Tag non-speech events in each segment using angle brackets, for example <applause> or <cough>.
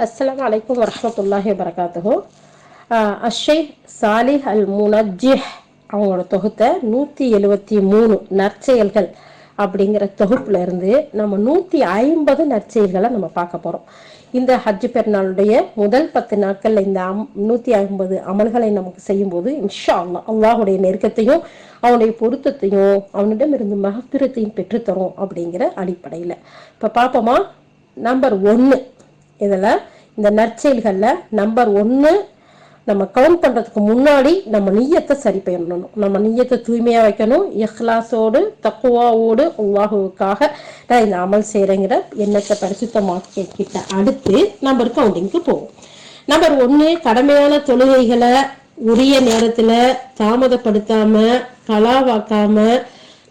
அஸ்லாம் வலைக்கம் வரமத்துல்லாஹி வரகாத்துகோ அஷேக் சாலிஹ் அல் முனஜிஹ் அவங்களோட தொகுத்த நூற்றி எழுவத்தி மூணு நற்செயல்கள் அப்படிங்கிற தொகுப்புல இருந்து நம்ம நூற்றி ஐம்பது நற்செயல்களை நம்ம பார்க்க போகிறோம் இந்த ஹஜ் பெருநாளுடைய முதல் பத்து நாட்களில் இந்த அம் நூற்றி ஐம்பது அமல்களை நமக்கு செய்யும்போது இன்ஷா அல்லா அல்லாஹுடைய நெருக்கத்தையும் அவனுடைய பொருத்தத்தையும் அவனிடமிருந்து மகத்திரத்தையும் பெற்றுத்தரும் அப்படிங்கிற அடிப்படையில். இப்போ பார்ப்போமா நம்பர் ஒன்று இதில் இந்த நற்செயல்களில் நம்பர் ஒன்று நம்ம கவுண்ட் பண்ணுறதுக்கு முன்னாடி நம்ம நீயத்தை சரி பண்ணணும். நம்ம நீயத்தை தூய்மையாக வைக்கணும். இஹ்லாஸோடு தக்குவாவோடு அல்லாஹுவுக்காக நான் இந்த அமல் செய்கிறேங்கிற எண்ணத்தை பரிசுத்தமாக்கிட்ட அடுத்து நம்பர் கவுண்டிங்க்கு போவோம். நம்பர் ஒன்று கடமையான தொழுகைகளை உரிய நேரத்தில் தாமதப்படுத்தாமல் கலாவாக்காமல்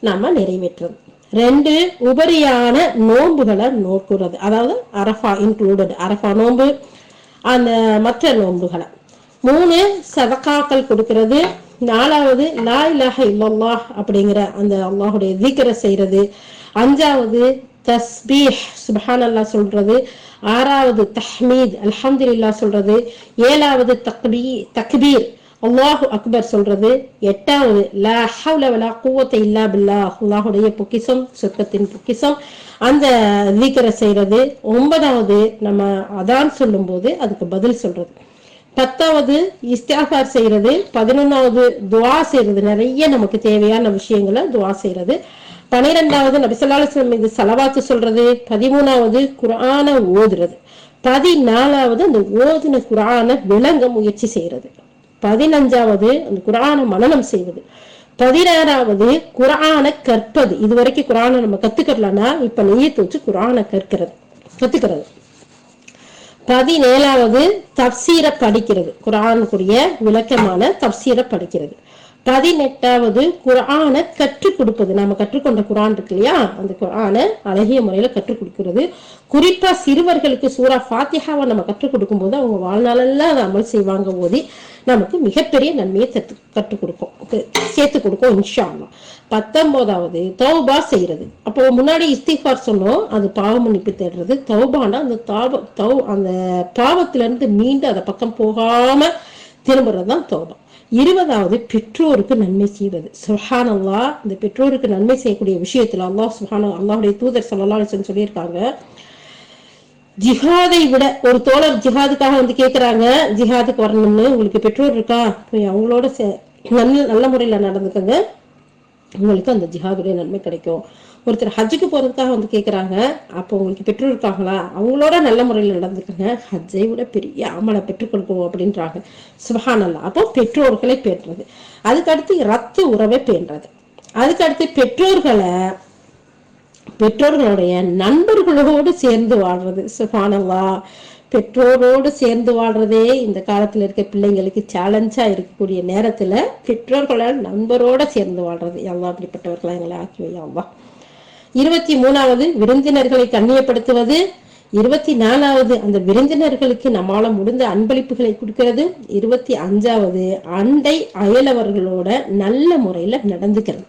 நம்ம நிறைவேற்றணும். ரெண்டு உபரியான நோன்புகளை நோக்குறது. அதாவது அரஃபா இன்க்ளூடட் அரஃபா நோன்பு அந்த மற்ற நோன்புகளை. மூணு சதக்காக்கள் கொடுக்கறது. நாலாவது லா இலாஹ இல்லல்லா அப்படிங்கிற அந்த அல்லாஹுடைய தீக்கரை செய்யறது அஞ்சாவது தஸ்பீஹ் சுபஹான் அல்லா சொல்றது. ஆறாவது தஹ்மீத் அல்ஹம்துலில்லா சொல்றது. ஏழாவது தக்பீ தக்பீர் அல்லாஹு அக்பர் சொல்றது எட்டாவது லா ஹவ்ல கூவத்தை இல்லா பில்லா அல்லாஹுடைய பொக்கிசம் சொர்க்கத்தின் பொக்கிசம் அந்த லீக்கரை செய்யறது ஒன்பதாவது நம்ம அதான் சொல்லும் போது அதுக்கு பதில் சொல்றது. பத்தாவது இஸ்தியாஃபார் செய்யறது பதினொன்னாவது துவா செய்யறது நிறைய நமக்கு தேவையான விஷயங்களை துவா செய்யறது பனிரெண்டாவது நபிசல்லாஸ்லம் மீது செலவாத்து சொல்றது. பதிமூணாவது குரான ஓதுறது. பதினாலாவது அந்த ஓதுன குரான விளங்க முயற்சி செய்யறது பதினஞ்சாவது அந்த குரான மனநம் செய்வது. பதினாறாவது குரானை கற்பது. இது வரைக்கும் குரானை நம்ம கத்துக்கலன்னா இப்ப நெய்யத்து வச்சு குரானை கற்கிறது. கத்துக்கிறது. பதினேழாவது தப்சீரை படிக்கிறது. குரானுக்குரிய விளக்கமான தப்சீரை படிக்கிறது. பதினெட்டாவது குரானை கற்றுக் கொடுப்பது. நாம கற்றுக்கொண்ட குரான் இருக்கு இல்லையா? அந்த குரானை அழகிய முறையில கற்றுக் கொடுக்கிறது. குறிப்பா சிறுவர்களுக்கு சூரா ஃபாத்தியாவை நம்ம கற்றுக் கொடுக்கும் போது அவங்க வாழ்நாளெல்லாம் அதை அமல் செய்வாங்க. ஓதி நமக்கு மிகப்பெரிய நன்மையை தத்து கற்றுக் கொடுக்கும் சேர்த்து கொடுக்கும் இன்ஷா பத்தொன்பதாவது தௌபா செய்யறது. அப்போ முன்னாடி இஸ்திஃபார் சொன்னோம் அது பாவ மன்னிப்பு தேடுறது. தௌபானா அந்த தாப தௌ அந்த பாவத்துல இருந்து மீண்டு அதை பக்கம் போகாம திரும்புறது தான் தௌபா. இருபதாவது பெற்றோருக்கு நன்மை செய்வது. சுஹான் அல்லா இந்த பெற்றோருக்கு நன்மை செய்யக்கூடிய விஷயத்துல அல்லாஹ் சுஹான அல்லாஹுடைய தூதர் சொல்லலாம் சொல்லியிருக்காங்க ஜிஹாதை விட ஒரு தோழர் ஜிஹாதுக்காக வந்து கேக்குறாங்க ஜிஹாதுக்கு வரணும்னு. உங்களுக்கு பெற்றோர் இருக்கா? போய் அவங்களோட நல்ல நல்ல முறையில நடந்துக்கங்க. உங்களுக்கு அந்த ஜிஹாதுடைய நன்மை கிடைக்கும். ஒருத்தர் ஹஜ்ஜுக்கு போறதுக்காக வந்து கேக்குறாங்க. அப்போ உங்களுக்கு பெற்றோர் இருக்காங்களா? அவங்களோட நல்ல முறையில் நடந்துக்கங்க. ஹஜ்ஜை விட பெரிய அமலை பெற்றுக் கொடுக்கும் அப்படின்றாங்க. சுபஹானல்லா. அப்போ பெற்றோர்களை பேட்டுறது அதுக்கடுத்து ரத்த உறவை பேண்டுறது அதுக்கடுத்து பெற்றோர்களை பெற்றோர்களுடைய நண்பர்களோடு சேர்ந்து வாழ்றது. சுபானவா பெற்றோரோடு சேர்ந்து வாழ்றதே இந்த காலத்துல இருக்க பிள்ளைங்களுக்கு சேலஞ்சா இருக்கக்கூடிய நேரத்துல பெற்றோர்களால் நண்பரோட சேர்ந்து வாழ்றது. எல்லாம் அப்படிப்பட்டவர்களா எங்களை ஆக்கி வையாவா இருபத்தி மூணாவது விருந்தினர்களை கண்ணியப்படுத்துவது. இருபத்தி நாலாவது அந்த விருந்தினர்களுக்கு நம்மால முடிந்த அன்பளிப்புகளை கொடுக்கிறது. இருபத்தி அஞ்சாவது அண்டை அயலவர்களோட நல்ல முறையில நடந்துக்கிறது.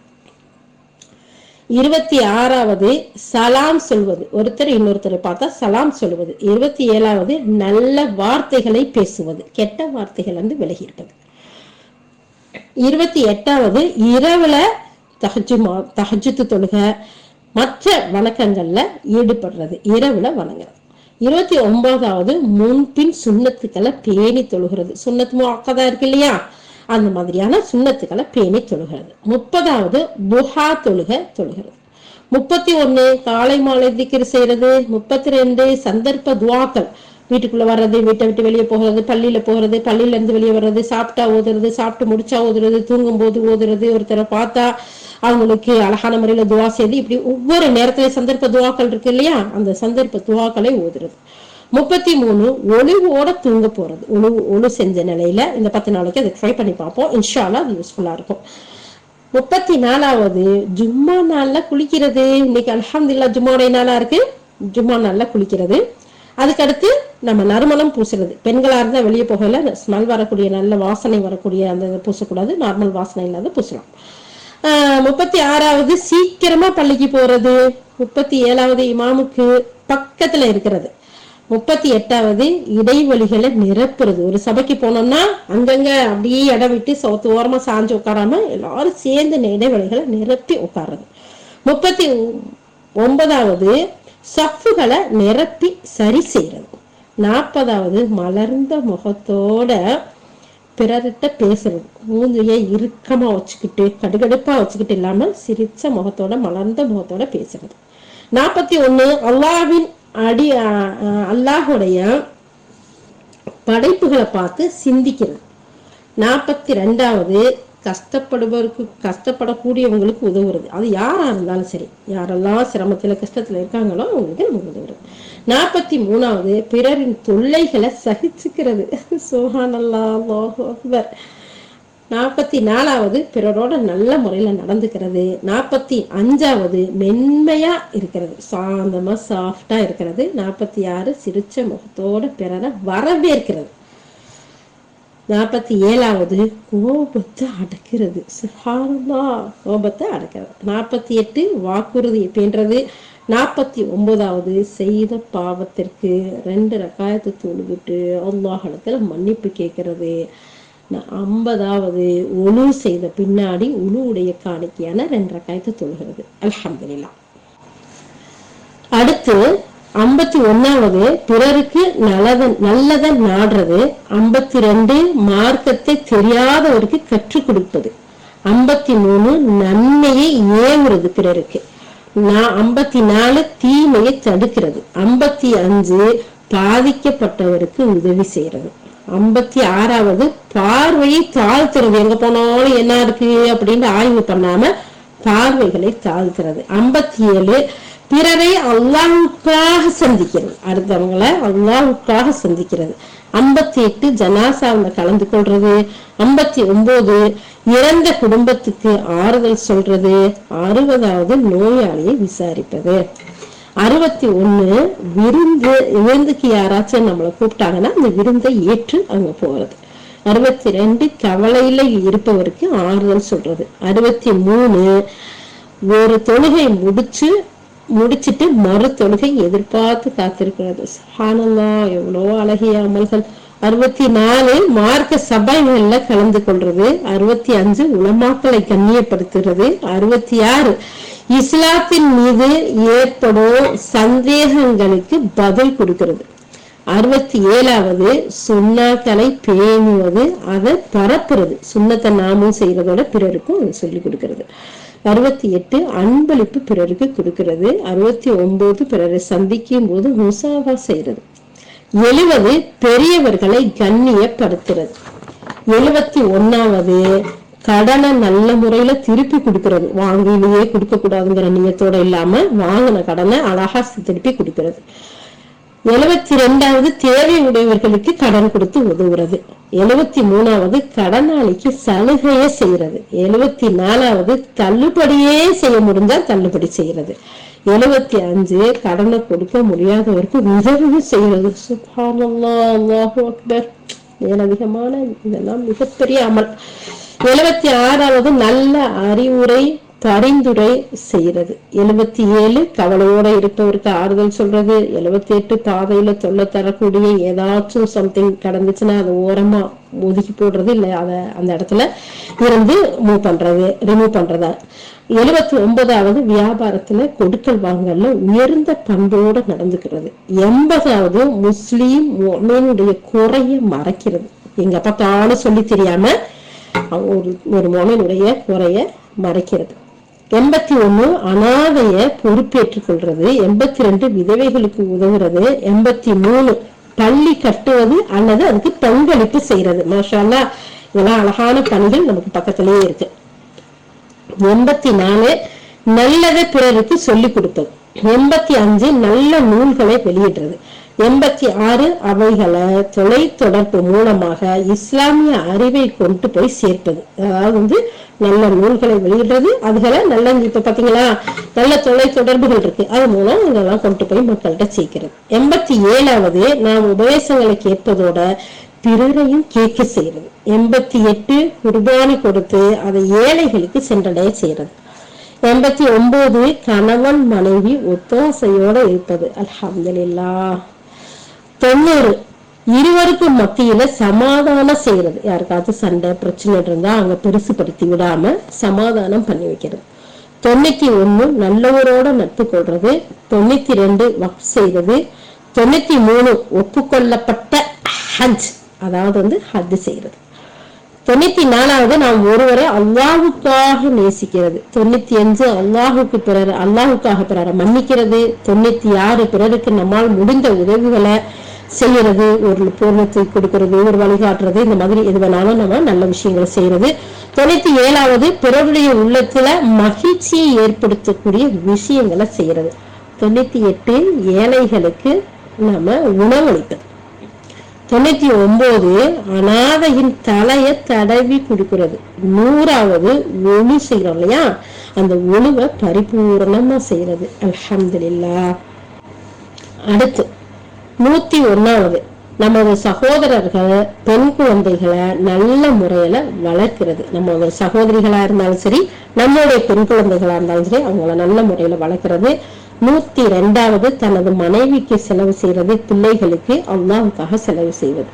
இருபத்தி ஆறாவது சலாம் சொல்வது. ஒருத்தர் இன்னொருத்தரை பார்த்தா சலாம் சொல்வது. இருபத்தி ஏழாவது நல்ல வார்த்தைகளை பேசுவது. கெட்ட வார்த்தைகள் வந்து விலகி இருப்பது இருபத்தி எட்டாவது இரவுல தகஜு தகஜத்து தொழுக மற்ற வணக்கங்கள்ல ஈடுபடுறது. இரவுல வணங்குறது. இருபத்தி ஒன்பதாவது முன்பின் சுண்ணத்துக்களை பேணி தொழுகிறது. சுண்ணத்து முக்கதா இருக்கு இல்லையா? அந்த மாதிரியான சுண்ணத்துக்களை பேணி தொழுகிறது. முப்பதாவது புஹா தொழுக தொழுகிறது. முப்பத்தி ஒன்று காலை மாலை திக்கிற செய்யறது முப்பத்தி ரெண்டு சந்தர்ப்ப துவாக்கள். வீட்டுக்குள்ள வர்றது வீட்டை விட்டு வெளியே போகிறது பள்ளியில போகிறது பள்ளியில இருந்து வெளியே வர்றது சாப்பிட்டா ஓதுறது சாப்பிட்டு முடிச்சா ஓதுறது தூங்கும் போது ஓதுறது ஒருத்தரை பார்த்தா அவங்களுக்கு அழகான முறையில துவா செய்து இப்படி ஒவ்வொரு நேரத்துல சந்தர்ப்ப துவாக்கள் இருக்கு இல்லையா? அந்த சந்தர்ப்ப துவாக்களை ஓதுறது. முப்பத்தி மூணு ஒளிவோட தூங்க போறது. ஒழு ஒழு செஞ்ச நிலையில இந்த பத்து நாளைக்கு அதை ட்ரை பண்ணி பார்ப்போம். இன்ஷால்லா அது யூஸ்ஃபுல்லா இருக்கும். முப்பத்தி நாலாவது ஜும்மா நாள்ல குளிக்கிறது. இன்னைக்கு அலமதுல்லா ஜும்மாவுடைய நாளா இருக்கு. ஜும்மா நாள்ல குளிக்கிறது. அதுக்கடுத்து நம்ம நறுமணம் பூசுறது. பெண்களா இருந்தா வெளியே போகல. ஸ்மெல் வரக்கூடிய நல்ல வாசனை வரக்கூடிய அந்த பூசக்கூடாது. நார்மல் வாசனை இல்லாத பூசலாம். முப்பத்தி ஆறாவது சீக்கிரமா பள்ளிக்கு போறது. முப்பத்தி ஏழாவது இமாமுக்கு பக்கத்துல இருக்கிறது. முப்பத்தி எட்டாவது இடைவெளிகளை நிரப்புறது. ஒரு சபைக்கு போனோம்னா அங்கங்க அப்படியே இடம் விட்டு சோத்து ஓரமா சாஞ்சு உட்காராம எல்லாரும் சேர்ந்து இடைவெளிகளை நிரப்பி உட்கார்றது. முப்பத்தி ஒன்பதாவது சஃப்புகளை நிரப்பி சரி செய்யறது நாற்பதாவது மலர்ந்த முகத்தோட பிறர்கிட்ட பேசுறது. மூஞ்சிய இறுக்கமா வச்சுக்கிட்டு கடுகடுப்பா வச்சுக்கிட்டு இல்லாம சிரிச்ச முகத்தோட மலர்ந்த முகத்தோட பேசுறது. நாற்பத்தி ஒன்று அல்லாவின் அடி அல்லாஹுடைய படைப்புகளை பார்த்து சிந்திக்கிறது நாற்பத்தி ரெண்டாவது கஷ்டப்படுபவருக்கு கஷ்டப்படக்கூடியவங்களுக்கு உதவுறது. அது யாரா இருந்தாலும் சரி யாரெல்லாம் சிரமத்தில் கஷ்டத்துல இருக்காங்களோ அவங்களுக்கு நம்ம உதவுறது. நாற்பத்தி மூணாவது பிறரின் தொல்லைகளை சகிச்சுக்கிறது. <laughs> சோஹானல்லா அக்பர். நாற்பத்தி நாலாவது பிறரோட நல்ல முறையில நடந்துக்கிறது. நாற்பத்தி அஞ்சாவது மென்மையா இருக்கிறது. சாந்தமா சாஃப்டா இருக்கிறது. நாற்பத்தி ஆறு சிரிச்ச முகத்தோட பிறரை வரவேற்கிறது. நாற்பத்தி ஏழாவது கோபத்தை அடக்கிறது. சுஹானல்லா கோபத்தை அடக்கிறது. நாற்பத்தி எட்டு வாக்குறுதி எப்படின்றது? நாற்பத்தி ஒன்பதாவது செய்த பாவத்திற்கு ரெண்டு ரக்காயத்தை தொழுவிட்டு அல்லாஹலத்தில் மன்னிப்பு கேட்கறது. ஐம்பதாவது உழு செய்த பின்னாடி உணுவுடைய காணிக்கையான ரெண்டு ரக்காயத்தை தொழுகிறது. அலமதுல்லா அடுத்து ஐம்பத்தி ஒன்னாவது பிறருக்கு நல்லத நல்லத நாடுறது. ஐம்பத்தி ரெண்டு மார்க்கத்தை தெரியாதவருக்கு கற்றுக் கொடுப்பது. ஐம்பத்தி மூணு நன்மையை ஏவுறது பிறருக்கு. நான் ஐம்பத்தி நாலு தீமையை தடுக்கிறது. ஐம்பத்தி அஞ்சு பாதிக்கப்பட்டவருக்கு உதவி செய்யறது ஐம்பத்தி ஆறாவது பார்வையை தாழ்த்துறது. எங்க போனாலும் என்ன இருக்கு அப்படின்னு ஆய்வு பண்ணாம பார்வைகளை தாழ்த்துறது. ஐம்பத்தி ஏழு பிறரை அல்லாவுக்காக சந்திக்கிறது. அடுத்தவங்களை அல்லாவுக்காக சந்திக்கிறது. ஐம்பத்தி எட்டு ஜனாசாவில் கலந்து கொள்றது. ஐம்பத்தி ஒன்பது இறந்த குடும்பத்துக்கு ஆறுதல் சொல்றது. அறுபதாவது நோயாளியை விசாரிப்பது. அறுபத்தி ஒண்ணு விருந்து விருந்துக்கு யாராச்சும் நம்மளை கூப்பிட்டாங்கன்னா அந்த விருந்தை ஏற்று அங்க போறது. அறுபத்தி ரெண்டு கவலையில இருப்பவருக்கு ஆறுதல் சொல்றது. அறுபத்தி மூணு ஒரு தொழுகை முடிச்சு முடிச்சிட்டு மறு தொழுகை எதிர்பார்த்து காத்திருக்கிறது. ஹானல்லா எவ்வளோ அழகிய அமல்கள். அறுபத்தி நாலு மார்க்க சபைகள்ல கலந்து கொள்றது. அறுபத்தி அஞ்சு உலமாக்களை கண்ணியப்படுத்துறது. அறுபத்தி ஆறு இஸ்லாத்தின் மீது ஏற்படும் சந்தேகங்களுக்கு பதில் கொடுக்கிறது. அறுபத்தி ஏழாவது சுண்ணாக்களை பேணுவது அதை பரப்புறது. சுண்ணத்தை நாமும் செய்யறதோட பிறருக்கும் சொல்லி கொடுக்கிறது. அறுபத்தி எட்டு அன்பளிப்பு பிறருக்கு கொடுக்கிறது. அறுபத்தி ஒன்பது பிறரை சந்திக்கும் போது முசாவா செய்யறது எழுவது பெரியவர்களை கண்ணியப்படுத்துறது. எழுபத்தி ஒன்னாவது கடனை நல்ல முறையில திருப்பி கொடுக்கறது. வாங்கிலேயே கொடுக்க கூடாதுங்கிற நியத்தோட இல்லாம வாங்கின கடனை அழகா திருப்பி கொடுக்கறது. எழுபத்தி ரெண்டாவது தேவை உடையவர்களுக்கு கடன் கொடுத்து உதவுறது. எழுபத்தி மூணாவது கடனாளிக்கு சலுகையே செய்யறது. எழுபத்தி நாலாவது தள்ளுபடியே செய்ய முடிஞ்சா தள்ளுபடி செய்யறது. எழுபத்தி அஞ்சு கடனை கொடுக்க முடியாதவருக்கு உதவி செய்யறது. அக்பர். மேலதிகமான இதெல்லாம் மிகப்பெரிய அமல். எழுபத்தி ஆறாவது நல்ல அறிவுரை பரிந்துரை செய்யறது எழுபத்தி ஏழு கவலையோட இருப்பவருக்கு ஆறுதல் சொல்றது எழுபத்தி எட்டு பாதையில தொல்லை தரக்கூடிய ஏதாச்சும் சம்திங் கடந்துச்சுன்னா அதை ஓரமா ஒதுக்கி போடுறது இல்ல அதை அந்த இடத்துல இருந்து மூவ் பண்றது ரிமூவ் பண்றதா? எழுபத்தி ஒன்பதாவது வியாபாரத்துல கொடுக்கல் வாங்கல உயர்ந்த பண்போட நடந்துக்கிறது. எண்பதாவது முஸ்லீம் குறைய மறைக்கிறது. எங்க பார்த்தாலும் சொல்லி தெரியாம ஒரு ஒரு மொமனுடைய குறைய மறைக்கிறது. எண்பத்தி ஒண்ணு அனாதைய பொறுப்பேற்றுக் கொள்றது எண்பத்தி ரெண்டு விதவைகளுக்கு உதவுறது எண்பத்தி மூணு பள்ளி கட்டுவது அல்லது அதுக்கு பங்களிப்பு செய்யறது மாஷால்லா இதெல்லாம் அழகான பணிகள் நமக்கு பக்கத்திலேயே இருக்கு. எண்பத்தி நாலு நல்லதை பிறருக்கு சொல்லிக் கொடுப்பது எண்பத்தி அஞ்சு நல்ல நூல்களை வெளியிடுறது. எண்பத்தி ஆறு அவைகளை தொலை தொடர்பு மூலமாக இஸ்லாமிய அறிவை கொண்டு போய் சேர்ப்பது. அதாவது வந்து நல்ல நூல்களை வெளியிடுறது அதுகளை நல்ல இப்ப பாத்தீங்களா நல்ல தொலை தொடர்புகள் இருக்கு. அது மூலம் இதெல்லாம் கொண்டு போய் மக்கள்கிட்ட சேர்க்கிறது. எண்பத்தி ஏழாவது நாம் உபதேசங்களை கேட்பதோட பிறரையும் கேட்க செய்யறது எண்பத்தி எட்டு குர்பானி கொடுத்து அதை ஏழைகளுக்கு சென்றடைய செய்யறது எண்பத்தி ஒன்பது கணவன் மனைவி ஒத்தாசையோட இருப்பது. அல்ஹம்துலில்லா தொண்ணூறு. இருவருக்கும் மத்தியில சமாதானம் செய்யறது. யாருக்காவது சண்டை பிரச்சனை இருந்தா அங்க பெருசுப்படுத்தி விடாம சமாதானம் பண்ணி வைக்கிறது. தொண்ணூத்தி ஒண்ணு நல்லவரோட நட்பு கொள்றது. தொண்ணூத்தி ரெண்டு வக் செய்யறது தொண்ணூத்தி மூணு ஒப்புக்கொள்ளப்பட்ட ஹஜ் அதாவது வந்து ஹஜ் செய்யறது. தொண்ணூத்தி நாலாவது நாம் ஒருவரை அல்லாஹுக்காக நேசிக்கிறது. தொண்ணூத்தி அஞ்சு அல்லாஹுக்கு பிறர் அல்லாஹுக்காக பிறரை மன்னிக்கிறது. தொண்ணூத்தி ஆறு பிறருக்கு நம்மால் முடிந்த உதவிகளை செய்யறது ஒரு பூர்ணத்தை கொடுக்கறது ஒரு வழிகாட்டுறது இந்த மாதிரி எது வேணாலும் நம்ம நல்ல விஷயங்களை செய்யறது. தொண்ணூத்தி ஏழாவது பிறருடைய உள்ளத்துல மகிழ்ச்சியை ஏற்படுத்தக்கூடிய விஷயங்களை செய்யறது. தொண்ணூத்தி எட்டு ஏழைகளுக்கு நம்ம உணவளிப்பது தொண்ணூத்தி ஒன்பது அனாதையின் தலைய தடவி கொடுக்கிறது. நூறாவது ஒளி செய்யறோம் இல்லையா? அந்த ஒழுவை பரிபூரணமா செய்யறது. அலமதுல்லா அடுத்து நூத்தி ஒன்னாவது நமது சகோதரர்கள் பெண் குழந்தைகளை நல்ல முறையில வளர்க்கிறது. நம்ம ஒரு சகோதரிகளா இருந்தாலும் சரி நம்மளுடைய பெண் குழந்தைகளா இருந்தாலும் சரி அவங்கள நல்ல முறையில வளர்க்கிறது. நூத்தி ரெண்டாவது தனது மனைவிக்கு செலவு செய்யறது பிள்ளைகளுக்கு அல்லாவுக்காக செலவு செய்வது.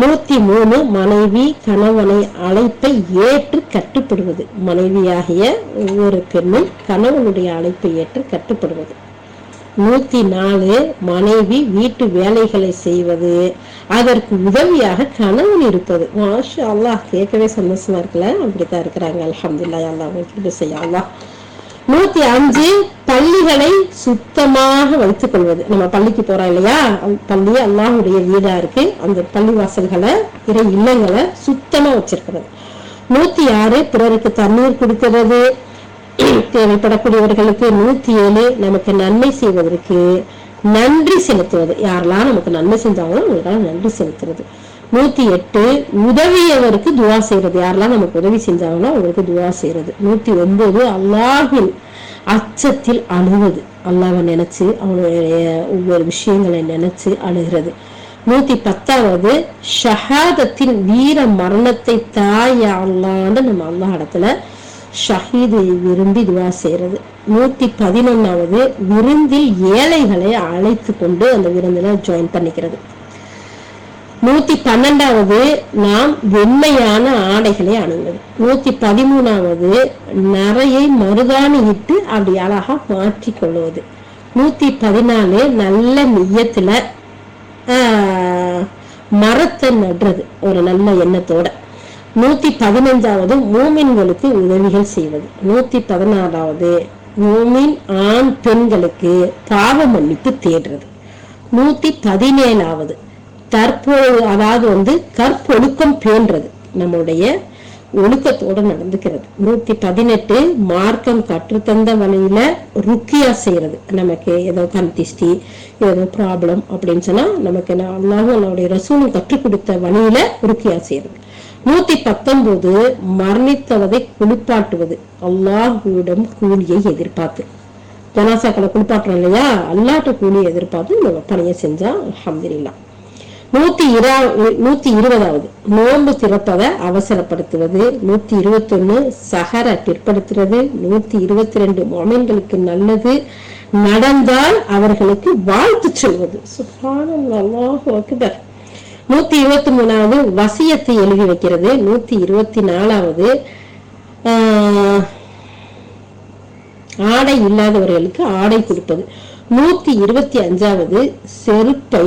நூத்தி மூணு மனைவி கணவனை அழைப்பை ஏற்று கட்டுப்படுவது. மனைவியாகிய ஒவ்வொரு பெண்ணும் கணவனுடைய அழைப்பை ஏற்று கட்டுப்படுவது. நூத்தி நாலு மனைவி வீட்டு வேலைகளை செய்வது அதற்கு உதவியாக கணவன் இருப்பது. மாஷா அல்லாஹ் கேட்கவே சந்தோஷமா இருக்குல்ல? அப்படித்தான் இருக்கிறாங்க. அலமதுல்லா அல்லாஹ் கிருபை செய்ய அல்லாஹ். நூத்தி அஞ்சு பள்ளிகளை சுத்தமாக வைத்துக் கொள்வது. நம்ம பள்ளிக்கு போறோம் இல்லையா? பள்ளி அல்லாஹுடைய வீடா இருக்கு. அந்த பள்ளி வாசல்களை இறை இல்லங்களை சுத்தமா வச்சிருக்கிறது. நூத்தி ஆறு பிறருக்கு தண்ணீர் கொடுக்கிறது. தேவைப்படக்கூடியவர்களுக்கு நூத்தி ஏழு நமக்கு நன்மை செய்வதற்கு நன்றி செலுத்துவது. யாரெல்லாம் நமக்கு நன்மை செஞ்சாங்களோ அவங்களுக்கெல்லாம் நன்றி செலுத்துறது. நூத்தி எட்டு உதவியவருக்கு துவா செய்யறது யாரெல்லாம் நமக்கு உதவி செஞ்சாங்களோ அவங்களுக்கு துவா செய்யறது நூத்தி ஒன்பது அல்லாஹின் அச்சத்தில் அழுவது. அல்லாவை நினைச்சு அவனுடைய ஒவ்வொரு விஷயங்களை நினைச்சு அழுகிறது. நூத்தி பத்தாவது ஷஹாதத்தின் வீர மரணத்தை தாயா அல்லான்னு நம்ம அல்லாஹ் இடத்துல ஷஹீது விரும்பி துவா செய்யறது. நூத்தி பதினொன்னாவது விருந்தில் ஏழைகளை அழைத்து கொண்டு அந்த விருந்துல ஜாயின் பண்ணிக்கிறது. நூத்தி பன்னெண்டாவது நாம் வெண்மையான ஆடைகளை அணுகுவது நூத்தி பதிமூணாவது நரையை மருதாணி இட்டு அப்படி அழகா மாற்றி கொள்வது. நூத்தி பதினாலு நல்ல மையத்தில் மரத்தை நடுறது. ஒரு நல்ல எண்ணத்தோட. நூத்தி பதினஞ்சாவது மூமின்களுக்கு உதவிகள் செய்வது. நூத்தி பதினாறாவது மூமின் ஆண் பெண்களுக்கு பாவ மன்னிப்பு தேடுறது. நூத்தி பதினேழாவது தற்பொழு அதாவது வந்து கற்பொழுக்கம் பேன்றது நம்முடைய ஒழுக்கத்தோடு நடந்துக்கிறது. நூத்தி பதினெட்டு மார்க்கம் கற்றுத்தந்த வழியில ருக்கியா செய்யறது நமக்கு ஏதோ கந்திஷ்டி ஏதோ ப்ராப்ளம் அப்படின்னு சொன்னா நமக்கு நான் அல்லாஹும் அவனுடைய ரசூலும் கற்றுக் கொடுத்த வழியில ருக்கியா செய்யறது நூத்தி பத்தொன்பது மரணித்தவதை குளிப்பாட்டுவது. அல்லாஹுவிடம் கூலியை எதிர்பார்த்து. ஜனாசாக்களை குளிப்பாட்டுறோம் இல்லையா? அல்லாட்ட கூலியை எதிர்பார்த்து நம்ம பணியை செஞ்சா அல்ஹம்துலில்லாஹ் நூத்தி இரா நூத்தி இருபதாவது. நோன்பு திறப்பதை அவசரப்படுத்துவது. நூத்தி இருபத்தொன்னு சஹர பிற்படுத்துறது. நூத்தி இருபத்தி ரெண்டு மொமென்களுக்கு நல்லது. நடந்தால் அவர்களுக்கு வாழ்த்து சொல்வது. சுப்ஹானல்லாஹு அக்பர். நூத்தி இருபத்தி மூணாவது வசியத்தை எழுதி வைக்கிறது. நூத்தி இருபத்தி நாலாவது ஆஹ், ஆடை இல்லாதவர்களுக்கு ஆடை கொடுப்பது. நூத்தி இருபத்தி அஞ்சாவது செருப்பை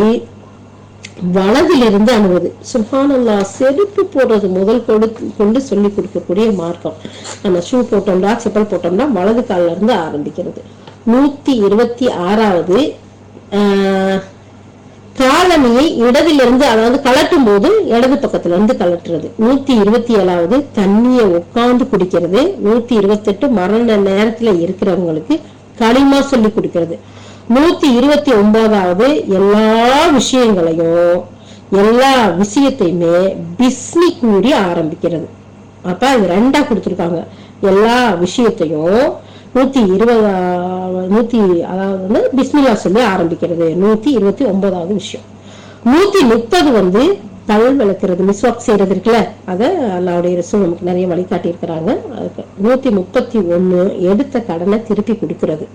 வலதிலிருந்து அணுவது. சுஹானல்லா செருப்பு போடுறது முதல் கொடுத்து கொண்டு சொல்லி கொடுக்கக்கூடிய மார்க்கம். நம்ம ஷூ போட்டோம்னா செப்பல் போட்டோம்னா வலது கால்ல இருந்து ஆரம்பிக்கிறது. நூத்தி இருபத்தி ஆறாவது தாளமையை இடதிலிருந்து அதாவது கலட்டும் போது இடது பக்கத்துல இருந்து கலட்டுறது நூத்தி இருபத்தி ஏழாவது தண்ணியை உட்காந்து குடிக்கிறது. நூத்தி இருபத்தெட்டு மரண நேரத்துல இருக்கிறவங்களுக்கு களிமா சொல்லி குடிக்கிறது. நூத்தி இருபத்தி ஒன்பதாவது எல்லா விஷயங்களையும் எல்லா விஷயத்தையுமே பிஸ்மி கூறி ஆரம்பிக்கிறது. அப்ப அது ரெண்டா கொடுத்துருக்காங்க. எல்லா விஷயத்தையும் நூத்தி இருபதா நூத்தி அதாவது வந்து பிஸ்மில்லா சொல்லி ஆரம்பிக்கிறது. நூத்தி இருபத்தி ஒன்பதாவது விஷயம். நூத்தி முப்பது வந்து பல் விளக்குறது மிஸ்வாக் செய்யறது இருக்குல்ல? அதை அல்லாவுடைய ரசூல் நமக்கு நிறைய வழிகாட்டி இருக்கிறாங்க அதுக்கு நூத்தி முப்பத்தி ஒண்ணு எடுத்த கடனை திருப்பி கொடுக்கிறது.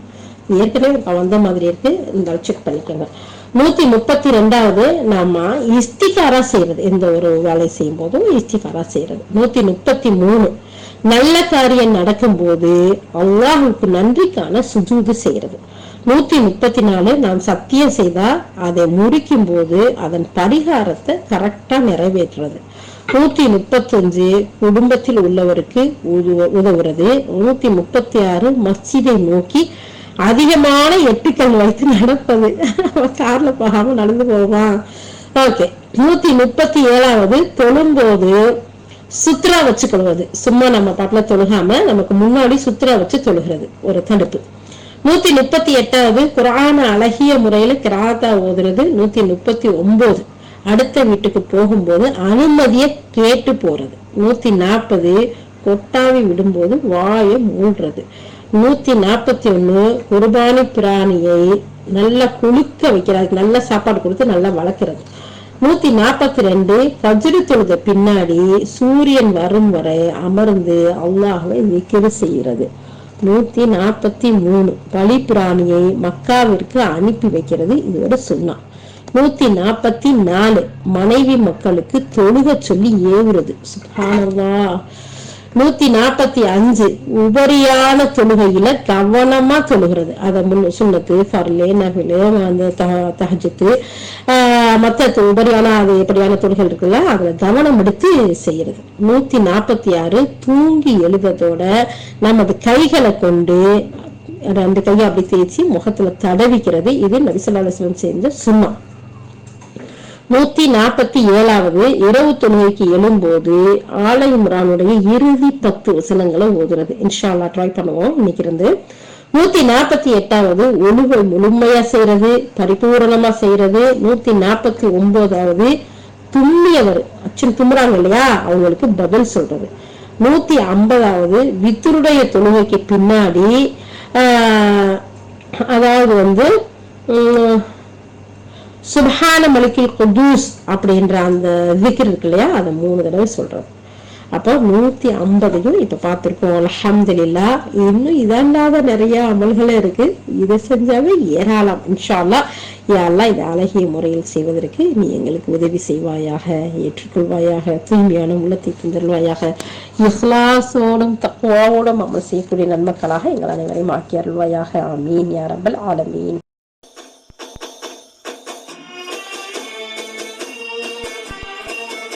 ஏற்கனவே வந்த மாதிரி இருக்கு. இந்த செக் பண்ணிக்கோங்க. நூத்தி முப்பத்தி ரெண்டாவது நாம இஸ்திகாரா செய்யறது. எந்த ஒரு வேலை செய்யும் போதும் இஸ்திகாரா செய்யறது. நூத்தி முப்பத்தி மூணு நல்ல காரியம் நடக்கும் போது அல்லாஹுக்கு நன்றிக்கான சுஜூது செய்யறது. நூத்தி முப்பத்தி நாலு நாம் சத்தியம் செய்தா அதை முறிக்கும் போது அதன் பரிகாரத்தை கரெக்டா நிறைவேற்றுறது. நூத்தி முப்பத்தஞ்சு குடும்பத்தில் உள்ளவருக்கு உதவுறது. நூத்தி முப்பத்தி ஆறு மஸ்ஜிதை நோக்கி அதிகமான எட்டுக்கள் வைத்து நடப்பது. கார்ல போகாம நடந்து போவான் ஓகே. நூத்தி முப்பத்தி ஏழாவது தொழும்போது சுத்ரா வச்சு கொள்வது சும்மா நம்ம பாட்டுல தொழுகாம நமக்கு முன்னாடி சுத்ரா வச்சு தொழுகிறது. ஒரு தடுப்பு. நூத்தி முப்பத்தி எட்டாவது குரான அழகிய முறையில கிராத்தா ஓதுறது நூத்தி முப்பத்தி ஒன்பது அடுத்த வீட்டுக்கு போகும்போது அனுமதியை கேட்டு போறது. நூத்தி நாற்பது கொட்டாவி விடும்போது வாயை மூடுறது. நூத்தி நாற்பத்தி ஒண்ணு குர்பானி பிராணியை நல்லா குளிக்க வைக்கிறது. நல்ல சாப்பாடு கொடுத்து நல்லா வளர்க்கறது. நூத்தி நாற்பத்தி ரெண்டு பஜ்ரு தொழுத பின்னாடி சூரியன் வரும் வரை அமர்ந்து அல்லாஹவை விக்கிரி செய்கிறது. நூத்தி நாற்பத்தி மூணு பலி பிராணியை மக்காவிற்கு அனுப்பி வைக்கிறது. இதோட சொன்னான். நூத்தி நாற்பத்தி நாலு மனைவி மக்களுக்கு தொழுக சொல்லி ஏவுறது. சுபானவா நூத்தி நாற்பத்தி அஞ்சு உபரியான தொழுகையில கவனமா தொழுகிறது. அதை முன்ன சுண்ணத்து ஃபர்லே நபிலு அந்த தஹஜத்து மற்ற உபரியான அது எப்படியான தொழுகள் இருக்குல்ல அதில் கவனம் எடுத்து செய்யறது. நூத்தி நாற்பத்தி ஆறு தூங்கி எழுவதோட நமது கைகளை கொண்டு ரெண்டு கையை அப்படி தேய்ச்சி முகத்துல தடவிக்கிறது. இது நபிசல்லாஸ்லம் சேர்ந்த சும்மா நூத்தி நாற்பத்தி ஏழாவது இரவு தொழுகைக்கு எழும்போது ஆலை இம்ரானுடைய இறுதி பத்து வசனங்களை ஓதுறது. இன்ஷால்லா ட்ரை பண்ணுவோம். இன்னைக்கு இருந்து நூத்தி நாற்பத்தி எட்டாவது ஒழுகை முழுமையா செய்யறது பரிபூரணமா செய்யறது நூத்தி நாற்பத்தி ஒன்பதாவது தும்மியவர் அச்சன் தும்புறாங்க இல்லையா? அவங்களுக்கு பதில் சொல்றது. நூத்தி ஐம்பதாவது வித்தருடைய தொழுகைக்கு பின்னாடி அதாவது வந்து சுபஹான மலிக்கில் குதூஸ் அப்படின்ற அந்த விக்கிர் இருக்கு இல்லையா? அதை மூணு தடவை சொல்றது அப்போ நூத்தி ஐம்பதையும் இப்ப பார்த்திருக்கோம். அலஹம்துல்லா இன்னும் இதல்லாத நிறைய அமல்கள் இருக்கு. இதை செஞ்சாவே ஏராளம். இன்ஷால்லா யாரெல்லாம் இதை அழகிய முறையில் செய்வதற்கு நீ எங்களுக்கு உதவி செய்வாயாக ஏற்றுக்கொள்வாயாக தூய்மையான உள்ளத்தை தந்தருள்வாயாக இஹ்லாசோடும் தக்குவாவோடும் அமல் செய்யக்கூடிய நன்மக்களாக எங்கள் அனைவரையும் ஆக்கி அருள்வாயாக. அமீன் யாரம்பல் ஆலமீன்.